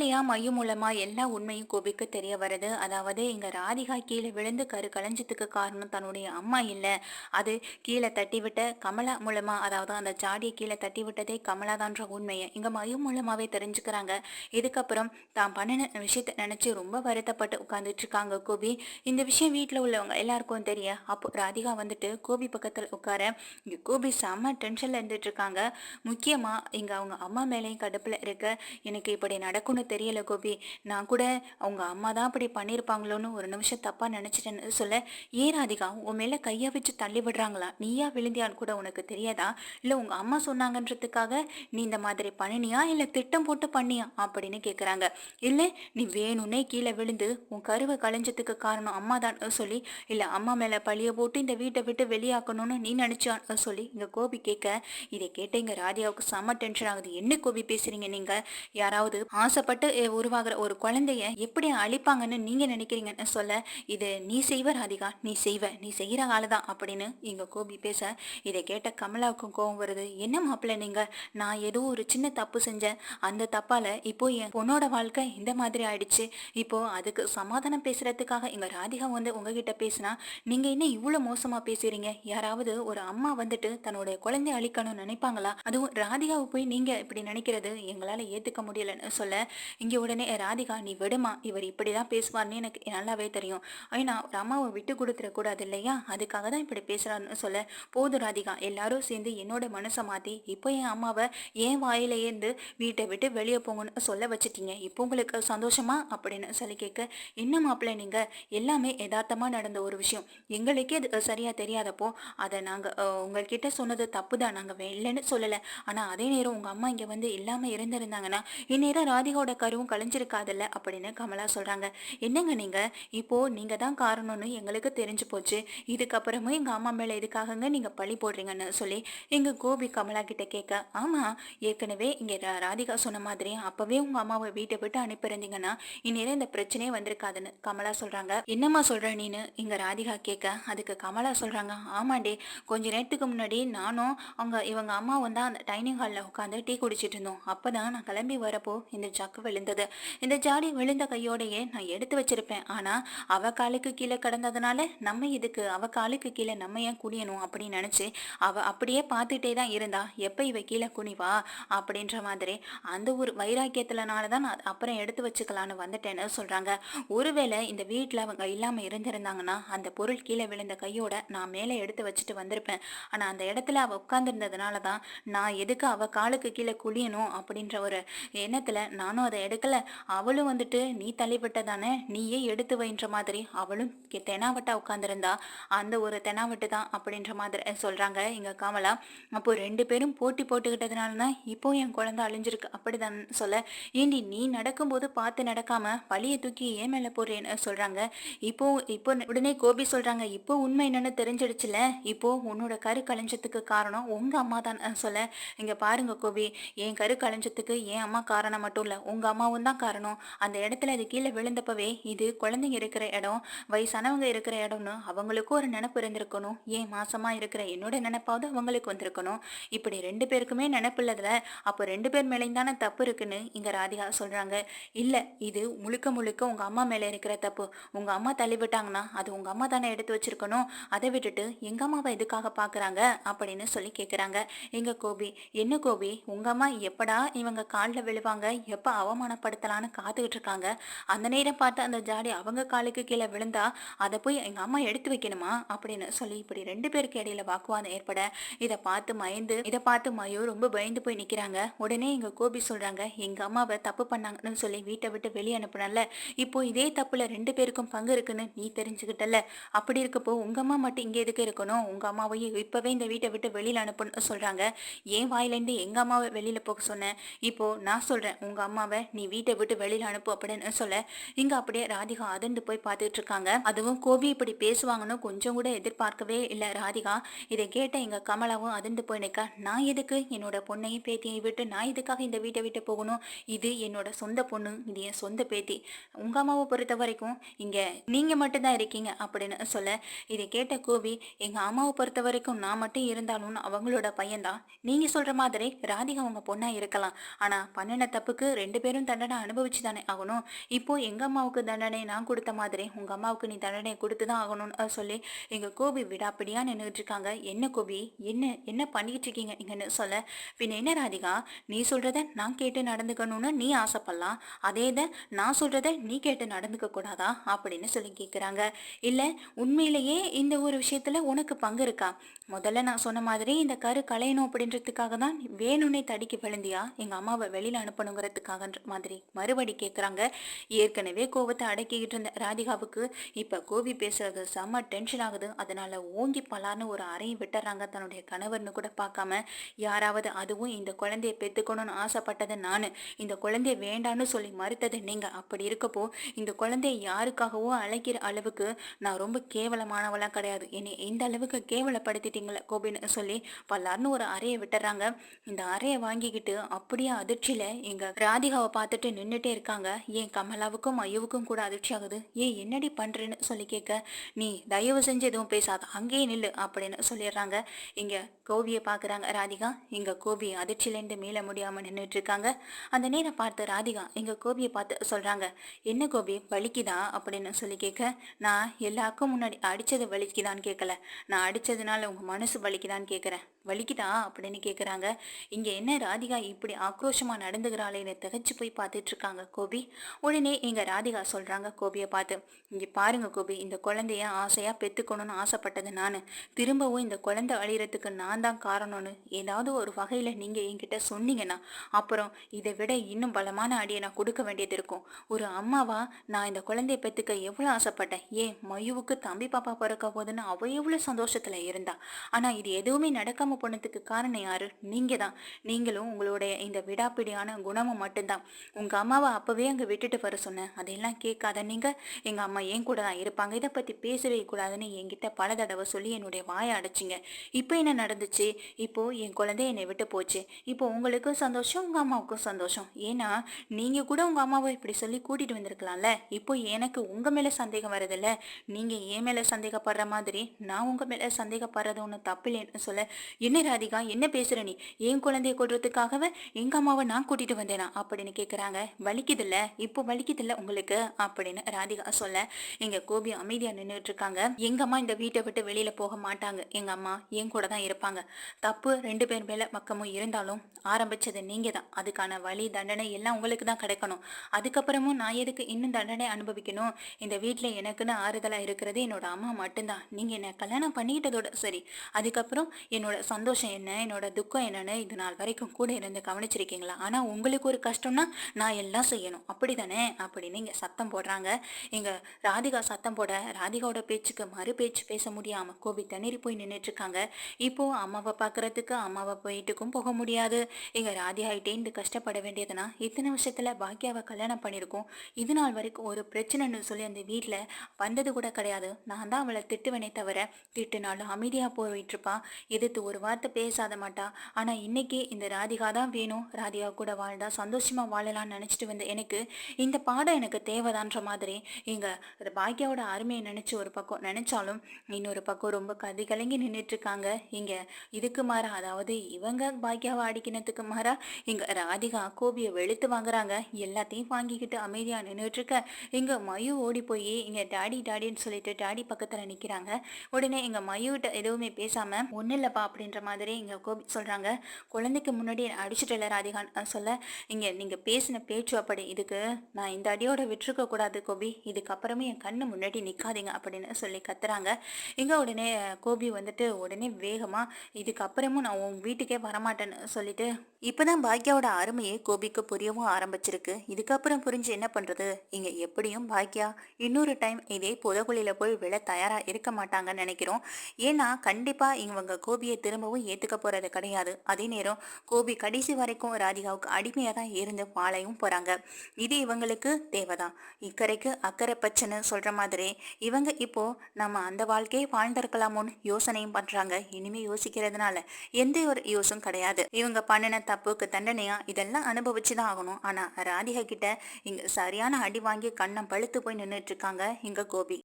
வழியா மையம் மூலமா எல்லா உண்மையும் கோபிக்கு தெரிய வருது அதாவது இங்க ராதிகா கீழே விழுந்து கரு கலைஞ்சதுக்கு காரணம் தன்னுடைய அம்மா இல்ல. அது கீழே தட்டி விட்ட கமலா மூலமா அதாவது அந்த ஜாடியை கீழே தட்டி விட்டதே கமலா தான்ற உண்மையை இங்க மையம் மூலமாவே தெரிஞ்சுக்கிறாங்க. இதுக்கப்புறம் தான் பண்ணின விஷயத்த நினைச்சு ரொம்ப வருத்தப்பட்டு உட்கார்ந்துட்டு இருக்காங்க கோபி. இந்த விஷயம் வீட்டில் உள்ளவங்க எல்லாருக்கும் தெரிய. அப்போ ராதிகா வந்துட்டு கோபி பக்கத்தில் உட்கார இங்க கோபி செம்ம டென்ஷன்ல இருந்துட்டு இருக்காங்க முக்கியமா இங்க அவங்க அம்மா மேலேயும் கடுப்புல இருக்க எனக்கு இப்படி நடக்கும்னு தெரியல கோபி. நான் கூட அவங்க அம்மா தான் அப்படி பண்ணியிருப்பாங்களோன்னு ஒரு நிமிஷம் தப்பா நினைச்சிட்டேன்னு சொல்ல ஏன் ராதிகா உன் மேல கையை வச்சு தள்ளி விடுறாங்களா? நீயா விழுந்தியான்னு கூட உனக்கு தெரியாதா? இல்ல உங்க அம்மா சொன்னாங்கன்றதுக்காக நீ இந்த மாதிரி பண்ணினியா? இல்ல திட்டம் போட்டு பண்ணியா? அப்படின்னு கேக்குறாங்க. இல்ல நீ வேணும்னே கீழே விழுந்து உன் கருவை களைஞ்சதுக்கு காரணம் அம்மா தான் சொல்லி இல்ல அம்மா மேல பழிய போட்டு இந்த வீட்டை விட்டு வெளியாக்கணும்னு நீ நினைச்சான்னு சொல்லி இங்க கோபி கேட்க இதை கேட்ட இங்கே ராதியாவுக்கு செம்ம டென்ஷன் ஆகுது. என்ன கோபி பேசுறீங்க நீங்க? யாராவது ஆசைப்பட்டு அஹ், உருவாகிற ஒரு குழந்தைய எப்படி அழிப்பாங்கன்னு நீங்க நினைக்கிறீங்கன்னு சொல்ல இது நீ செய்வ ராதிகா நீ செய்வ நீ செய்யற ஆளுதான் அப்படின்னு இங்க கோபி பேச இதை கேட்ட கமலாவுக்கும் கோபம் வருது. என்ன மாப்பிள்ள நீங்க? நான் ஏதோ ஒரு சின்ன தப்பு செஞ்சேன். அந்த தப்பால இப்போ என் பொண்ணோட வாழ்க்கை இந்த மாதிரி ஆயிடுச்சு. இப்போ அதுக்கு சமாதானம் பேசுறதுக்காக எங்க ராதிகா வந்து உங்ககிட்ட பேசினா நீங்க என்ன இவ்வளவு மோசமா பேசுறீங்க? யாராவது ஒரு அம்மா வந்துட்டு தன்னுடைய குழந்தைய அழிக்கணும்னு நினைப்பாங்களா? அதுவும் ராதிகாவை போய் நீங்க இப்படி நினைக்கிறது எங்களால ஏத்துக்க முடியலன்னு சொல்ல இங்கே உடனே ராதிகா நீ விடுமா? இவர் இப்படி தான் பேசுவார்னு எனக்கு நல்லாவே தெரியும். ஏன்னா ஒரு அம்மாவை விட்டு கொடுத்துட கூடாது இல்லையா? அதுக்காக தான் இப்படி பேசுறாருன்னு சொல்ல போதும் ராதிகா எல்லாரும் சேர்ந்து என்னோட மனசை மாத்தி இப்போ என் அம்மாவை ஏன் வாயிலேருந்து வீட்டை விட்டு வெளியே போங்கன்னு சொல்ல வச்சுட்டீங்க. இப்போ உங்களுக்கு சந்தோஷமா? அப்படின்னு சொல்லி கேட்க என்ன மாப்பிள்ளை நீங்க? எல்லாமே யதார்த்தமா நடந்த ஒரு விஷயம். எங்களுக்கே அது சரியா தெரியாதப்போ அதை நாங்க உங்கள்கிட்ட சொன்னது தப்பு தான். நாங்க இல்லைன்னு சொல்லல. ஆனா அதே நேரம் உங்க அம்மா இங்க வந்து இல்லாம இருந்திருந்தாங்கன்னா இந்நேரம் ராதிகாவோட கருவும் கலைஞ்சிருக்காதுல்ல அப்படின்னு கமலா சொல்கிறாங்க என்னங்க நீங்கள் இப்போது நீங்கள் தான் காரணம்னு எங்களுக்கு தெரிஞ்சு போச்சு. இதுக்கப்புறமும் எங்கள் அம்மா மேலே எதுக்காகங்க நீங்கள் பழி போடுறீங்கன்னு சொல்லி எங்கள் கோபி கமலா கிட்ட கேட்க ஆமாம் ஏற்கனவே இங்கே ரா- ராதிகா சொன்ன மாதிரி அப்போவே உங்கள் அம்மாவை வீட்டை விட்டு அனுப்பியிருந்தீங்கன்னா இந்நேரம் இந்த பிரச்சனையே வந்திருக்காதுன்னு கமலா சொல்கிறாங்க என்னம்மா சொல்கிற நீன்னு இங்கே ராதிகா கேட்க அதுக்கு கமலா சொல்கிறாங்க ஆமாண்டே கொஞ்ச நேரத்துக்கு முன்னாடி நானும் அவங்க இவங்க அம்மாவும் தான் அந்த டைனிங் ஹாலில் உட்காந்து டீ குடிச்சிட்டு இருந்தோம். அப்பதான் நான் கிளம்பி வரப்போ இந்த ஜக்கு விழுந்தது. இந்த ஜாடி விழுந்த கையோடையே நான் எடுத்து வச்சிருப்பேன். ஆனா அவ காலுக்கு கீழே கிடந்ததுனால நம்ம இதுக்கு அவ காலுக்கு கீழே நம்ம ஏன் குனியணும்? அப்படின்னு நினைச்சு அவ அப்படியே பார்த்துட்டே தான் இருந்தா. எப்ப இவ கீழே குனிவா? அப்படின்ற மாதிரி அந்த ஒரு வைராக்கியத்துலனால தான் நான் அப்புறம் எடுத்து வச்சுக்கலான்னு வந்துட்டேன்னு சொல்றாங்க. ஒருவேளை இந்த வீட்டில் அவங்க இல்லாம இருந்திருந்தாங்கன்னா அந்த பொருள் கீழே விழுந்த கையோட நான் மேலே எடுத்து வச்சுட்டு வந்திருப்பேன். ஆனா அந்த இடத்துல அவ உட்காந்துருந்ததுனால தான் நான் எதுக்கு அவ காலுக்கு கீழே குளியணும் அப்படின்ற ஒரு எண்ணத்துல நானும் அதை எடுக்கல. அவளும் வந்துட்டு நீ தள்ளிவிட்ட தானே நீயே எடுத்து வைன்ற மாதிரி. அவளும் கெ- தெனாவட்டா உட்காந்துருந்தா அந்த ஒரு தெனாவட்டு தான் அப்படின்ற மாதிரி சொல்றாங்க இங்க கமலா. அப்போ ரெண்டு பேரும் போட்டி போட்டுக்கிட்டதுனால தான் இப்போ என் குழந்தை அழிஞ்சிருக்கு. அப்படிதான் சொல்ல ஏண்டி நீ நடக்கும்போது பார்த்து நடக்காம பழிய தூக்கி ஏன் மேல போடுறேன்னு சொல்றாங்க. இப்போ இப்போ உடனே கோபி சொல்றாங்க இப்போ உண்மை என்னன்னு தெரிஞ்சிடுச்சுல? இப்போ உன்னோட கரு கலைஞ்சதுக்கு காரணம் உங்க அம்மா தான் சொல்ல. இங்க பாருங்க கோபி என் கரு களைஞ்சத்துக்கு என் அம்மா காரணம் மட்டும் இல்ல உங்க அம்மாவும் தான் காரணம். அந்த இடத்துல அது கீழே விழுந்தப்பவே இது குழந்தைங்க இருக்கிற இடம் வயசானவங்க இருக்கிற இடம்னு அவங்களுக்கும் ஒரு நினப்பு இருந்திருக்கணும். ஏன் மாசமா இருக்கிற என்னோட நினைப்பாவது அவங்களுக்கு வந்திருக்கணும். இப்படி ரெண்டு பேருக்குமே நினப்பு இல்லதுல அப்போ ரெண்டு பேர் மேலேயும் தானே தப்பு இருக்குன்னு இங்க ராதிகா சொல்றாங்க. இல்ல இது முழுக்க முழுக்க உங்க அம்மா மேல இருக்கிற தப்பு. உங்க அம்மா தள்ளி விட்டாங்கன்னா அது உங்க அம்மா தானே எடுத்து வச்சிருக்கணும். அதை விட்டுட்டு எங்க அம்மாவை எதுக்காக பாக்குறாங்க அப்படின்னு சொல்லி கேக்குறாங்க. எங்க கோபி? என்ன கோபி? உங்க அம்மா எப்படா இவங்க காலில் விழுவாங்க? எப்ப அவமானப்படுத்தலான்னு காத்துக்கிட்டு இருக்காங்க அந்த நேரம் பார்த்து அந்த ஜாடி அவங்க காலுக்கு கீழே விழுந்தா அதை போய் எங்க அம்மா எடுத்து வைக்கணுமா? அப்படின்னு சொல்லி இப்படி ரெண்டு பேருக்கு இடையில வாக்குவாதம் ஏற்பட இதை பார்த்து மயந்து இதை பார்த்து மயூர் ரொம்ப பயந்து போய் நிக்கிறாங்க. உடனே எங்க கோபி சொல்றாங்க எங்க அம்மாவை தப்பு பண்ணாங்கன்னு சொல்லி வீட்டை விட்டு வெளியே அனுப்புனல இப்போ இதே தப்புல ரெண்டு பேருக்கும் பங்கு இருக்குன்னு நீ தெரிஞ்சுக்கிட்டல அப்படி இருக்கப்போ உங்க அம்மா மட்டும் இங்கே எதுக்கு இருக்கணும்? உங்க அம்மாவையும் இப்பவே இந்த வீட்டை விட்டு வெளியில அனுப்பணும்னு சொல்றாங்க. என் வாயிலேருந்து எங்க அம்மாவை வெளியில போக சொன்னேன். இப்போ நான் சொல்றேன் உங்க அம்மாவை நீ வீட்டை விட்டு வெளியில அனுப்பு அப்படின்னு சொல்ல இங்க அப்படியே ராதிகா அதிர்ந்து போய் பார்த்துட்டு இருக்காங்க. அதுவும் கோபி இப்படி பேசுவாங்கன்னு கொஞ்சம் கூட எதிர்பார்க்கவே இல்லை ராதிகா. இதை கேட்ட எங்க கமலாவும் அதிர்ந்து போய் நிற்க நான் எதுக்கு? என்னோட பொண்ணையும் பேத்தியையும் விட்டு நான் எதுக்காக இந்த வீட்டை விட்டு போகணும்? இது என்னோட சொந்த பொண்ணு இது என் சொந்த பேத்தி. உங்க அம்மாவை பொறுத்த வரைக்கும் இங்க நீங்க மட்டும்தான் இருக்கீங்க அப்படின்னு சொல்ல. இதை கேட்ட கோபி எங்க அம்மாவை பொறுத்த வரைக்கும் நான் மட்டும் இருந்தாலும் அவங்களோட பையன்தான். நீங்க சொல்ற மாதிரி ராதிகா உங்க பொண்ணா இருக்கலாம். ஆனா பண்ணின தப்புக்கு ரெண்டு பேரும் பேரும் தண்டனை அனுபவிச்சு தானே ஆகணும். இப்போ எங்க அம்மாவுக்கு தண்டனை நான் கொடுத்த மாதிரி உங்க அம்மாவுக்கு நீ தண்டனை கொடுத்து தான் ஆகணும்னு சொல்லி எங்க கோபி விடாப்பிடியா நின்றுட்டு இருக்காங்க என்ன கோபி? என்ன என்ன பண்ணிட்டு இருக்கீங்க நீங்கன்னு சொல்ல பின்ன என்ன ராதிகா? நீ சொல்றத நான் கேட்டு நடந்துக்கணும்னு நீ ஆசைப்படலாம். அதே நான் சொல்றத நீ கேட்டு நடந்துக்க கூடாதா? அப்படின்னு சொல்லி கேட்குறாங்க இல்லை உண்மையிலேயே இந்த ஒரு விஷயத்துல உனக்கு பங்கு இருக்கா? முதல்ல நான் சொன்ன மாதிரி இந்த கரு களையணும் அப்படின்றதுக்காக தான் வேணும்னே தடுக்கி விழுந்தியா? எங்க அம்மாவை வெளியில அனுப்பணுங்கிறதுக்காக மாதிரி மறுபடி கேட்குறாங்க ஏற்கனவே கோபத்தை அடக்கிக்கிட்டு இருந்த ராதிகாவுக்கு இப்போ கோபி பேசுறது செம்ம டென்ஷன் ஆகுது. அதனால ஓங்கி பலான்னு ஒரு அறையும் விட்டுறாங்க தன்னுடைய கணவர்னு கூட பார்க்காம. யாராவது அதுவும் இந்த குழந்தைய பெற்றுக்கணும்னு ஆசைப்பட்டது நான். இந்த குழந்தைய வேண்டான்னு சொல்லி மறுத்தது நீங்கள் அப்படி இருக்கப்போ இந்த குழந்தைய யாருக்காகவோ அழைக்கிற அளவுக்கு நான் ரொம்ப கேவலமானவளாம் கிடையாது. என்னை இந்த அளவுக்கு கேவலப்படுத்திட்டீங்களே கோபின்னு சொல்லி பல்லார்னு ஒரு அறையை விட்டுறாங்க. இந்த அறையை வாங்கிக்கிட்டு அப்படியே அதிர்ச்சியில் எங்கள் ராதிகாவை பார்த்துட்டு நின்றுட்டே இருக்காங்க. ஏன் கமலாவுக்கும் ஐயுவுக்கும் கூட அதிர்ச்சி ஆகுது. ஏன் என்னடி பண்றேன்னு சொல்லி கேட்க நீ தயவு செஞ்சு எதுவும் பேசாத. அங்கேயே நில்லு அப்படின்னு சொல்லிடுறாங்க. இங்க கோவியை பாக்குறாங்க ராதிகா. இங்க கோபி அதிர்ச்சியிலேருந்து மீள முடியாம நின்றுட்டு இருக்காங்க. அந்த நேரம் பார்த்து ராதிகா எங்க கோபியை பார்த்து சொல்றாங்க என்ன கோபி வலிக்குதா? அப்படின்னு சொல்லி கேட்க நான் எல்லாருக்கும் முன்னாடி அடிச்சது வலிக்குதான்னு கேட்கல. நான் அடிச்சதுனால உங்க மனசு வலிக்குதான்னு கேட்குறேன். வலிக்குதா? அப்படின்னு கேட்குறாங்க. இங்கே என்ன ராதிகா இப்படி ஆக்ரோஷமாக நடந்துகிறாளேன்னு திகச்சு போய் பார்த்துட்டு இருக்காங்க கோபி. உடனே இங்கே ராதிகா சொல்கிறாங்க கோபியை பார்த்து இங்கே பாருங்க கோபி இந்த குழந்தைய ஆசையாக பெற்றுக்கணும்னு ஆசைப்பட்டது நான். திரும்பவும் இந்த குழந்தை அழிகிறதுக்கு நான் தான் காரணம்னு ஏதாவது ஒரு வகையில் நீங்கள் என்கிட்ட சொன்னீங்கன்னா அப்புறம் இதை விட இன்னும் பலமான அடியை நான் கொடுக்க வேண்டியது இருக்கும். ஒரு அம்மாவா நான் இந்த குழந்தைய பெற்றுக்க எவ்வளோ ஆசைப்பட்டேன்? ஏன் மயுவுக்கு தம்பி பாப்பா பிறக்க போதுன்னு அவள் எவ்வளோ சந்தோஷத்தில் இருந்தா? ஆனால் இது எதுவுமே நடக்காமல் போனதுக்கு காரணம் யாரு? நீங்கள் தான் நீங்களும் உங்களுடைய இந்த விடாப்பிடியான குணமும் மட்டும்தான். உங்க அம்மாவை அப்பவே அங்க விட்டுட்டு வர சொன்னேன். அதையெல்லாம் கேட்காத. நீங்க எங்க அம்மா ஏன் கூட தான் இருப்பாங்க? இதை பத்தி பேசவே கூடாதுன்னு என்கிட்ட பல தடவை சொல்லி என்னுடைய வாயை அடைச்சிங்க. இப்போ என்ன நடந்துச்சு? இப்போ என் குழந்தை என்னை விட்டு போச்சு. இப்போ உங்களுக்கும் சந்தோஷம் உங்க அம்மாவுக்கும் சந்தோஷம். ஏன்னா நீங்க கூட உங்க அம்மாவை இப்படி சொல்லி கூட்டிட்டு வந்திருக்கலாம்ல. இப்போ எனக்கு உங்க மேல சந்தேகம் வருதுல்ல நீங்க என் மேல சந்தேகப்படுற மாதிரி நான் உங்க மேல சந்தேகப்படுறது ஒன்று தப்பு இல்லைன்னு சொல்ல. என்ன ராதிகா? என்ன பேசுற நீ? என் குழந்தைய கொடுறதுக்காகவே எங்க அம்மாவை நான் கூட்டிட்டு வந்தேனா? அப்படின்னு கேக்குறாங்க. வலிக்குதில்ல? இப்போ வலிக்குதில்ல உங்களுக்கு? அப்படின்னு ராதிகா சொல்ல. எங்க கோபி அமைதியா நின்றுட்டு இருக்காங்க எங்க அம்மா இந்த வீட்டை விட்டு வெளியில போக மாட்டாங்க. எங்க அம்மா என் கூட தான் இருப்பாங்க. தப்பு ரெண்டு பேர் மேல பக்கமும் இருந்தாலும் ஆரம்பிச்சது நீங்க தான் அதுக்கான வழி தண்டனை எல்லாம் உங்களுக்கு தான் கிடைக்கணும். அதுக்கப்புறமும் நான் எதுக்கு இன்னும் தண்டனை அனுபவிக்கணும்? இந்த வீட்டில் எனக்குன்னு ஆறுதலாக இருக்கிறது என்னோட அம்மா மட்டும்தான். நீங்கள் என்ன கல்யாணம் பண்ணிக்கிட்டதோட சரி. அதுக்கப்புறம் என்னோட சந்தோஷம் என்ன? என்னோட துக்கம் என்னன்னு இது நாள் வரைக்கும் கூட இருந்து கவனிச்சிருக்கீங்களா? ஆனால் உங்களுக்கு ஒரு கஷ்டம்னா நான் எல்லாம் செய்யணும். அப்படி தானே அப்படின்னு இங்கே சத்தம் போடுறாங்க. இங்கே ராதிகா சத்தம் போட ராதிகாவோட பேச்சுக்கு மறு பேச்சு பேச முடியாமல் கோபி தண்ணீர் போய் நின்றுட்டுருக்காங்க இப்போது அம்மாவை பார்க்கறதுக்கு அம்மாவை போயிட்டுக்கும் போக முடியாது. இங்கே ராதிகாயிட்டேந்து கஷ்டப்பட வேண்டியதுன்னா இத்தனை வருஷத்தில் பாக்கியாவை கல்யாணம் பண்ணியிருக்கோம் இது நாள் வரைக்கும் ஒரு பிரச்சனைன்னு சொல்லி அந்த வீட்டில் வந்தது கூட கிடையாது. நான் தான் அவளை திட்டுவேனே தவிர திட்டுனாலும் அமைதியாக போயிட்டுருப்பான் எதிர்த்து ஒரு வார்த்தை பேசாத மாட்டா. ஆனால் இன்னைக்கு இந்த ராதிகா தான் வேணும். ராதிகா கூட வாழ்ந்தா வாழலாம்னு நினச்சிட்டு வந்த எனக்கு இந்த பாடம் எனக்கு தேவைதான்ற மாதிரி இங்க பாக்கியாவோட அருமையை நினச்சி ஒரு பக்கம் நினச்சாலும் இன்னொரு பக்கம் ரொம்ப கதி கலங்கி நின்றுட்டுருக்காங்க இங்கே இதுக்கு மாறா அதாவது இவங்க பாக்கியாவை அடிக்கினதுக்கு மாறா இங்கே ராதிகா கோபியை வெளுத்து வாங்குறாங்க. எல்லாத்தையும் வாங்கிக்கிட்டு அமைதியாக நின்றுட்டுருக்க இங்கே மயு ஓடி போய் இங்கே டாடி டாடின்னு சொல்லிட்டு டாடி பக்கத்தில் நிற்கிறாங்க உடனே எங்கள் மயுகிட்ட எதுவுமே பேசாமல் ஒன்றும் இல்லைப்பா அப்படின்ற மாதிரி இங்கே கோபி சொல்கிறாங்க குழந்தைக்கு முன்னாடி அடிச்சுட்டு ராதிகான் சொல்ல இங்கே நீங்கள் பேசின பேச்சு அப்படி இதுக்கு நான் இந்த அடியோட விட்டுருக்க கூடாது கோபி. இதுக்கப்புறமே என் கண்ணு முன்னாடி நிற்காதீங்க அப்படின்னு சொல்லி கத்துறாங்க. இங்கே உடனே கோபி வந்துட்டு உடனே வேகமாக இதுக்கப்புறமும் நான் உன் வீட்டுக்கே வரமாட்டேன்னு சொல்லிட்டு இப்போதான் பாக்யாவோட அருமையை கோபிக்கு புரியவும் ஆரம்பிச்சிருக்கு. இதுக்கப்புறம் புரிஞ்சு என்ன பண்ணுறது இங்கே எப்படியும் பாக்யா இன்னொரு டைம் இதே புதகுழியில் போய் விழ தயாராக இருக்க மாட்டாங்கன்னு நினைக்கிறோம். ஏன்னா கண்டிப்பாக இவங்க கோபியை திரும்பவும் ஏற்றுக்க போகிறது கிடையாது. அதே நேரம் கோபி கடைசி வரைக்கும் ராதிகாவுக்கு அடிமையாக தான் இருந்து வாழையும் போகிறாங்க இது இவங்களுக்கு தேவைதான். இக்கரைக்கு அக்கறை பச்சைன்னு சொல்கிற மாதிரி இவங்க இப்போ நம்ம அந்த வாழ்க்கையை வாழ்ந்திருக்கலாமோன்னு யோசனையும் பண்ணுறாங்க இனிமே யோசிக்கிறதுனால எந்த ஒரு யூஸும் கிடையாது. இவங்க பண்ணின தப்புக்கு தண்டனையா இதெல்லாம் அனுபவிச்சு தான் ஆகணும். ஆனால் ராதிகா கிட்ட இங்கே சரியான அடி வாங்கி கண்ணம் பழுத்து போய் நின்றுட்டு இருக்காங்க இங்கே கோபி.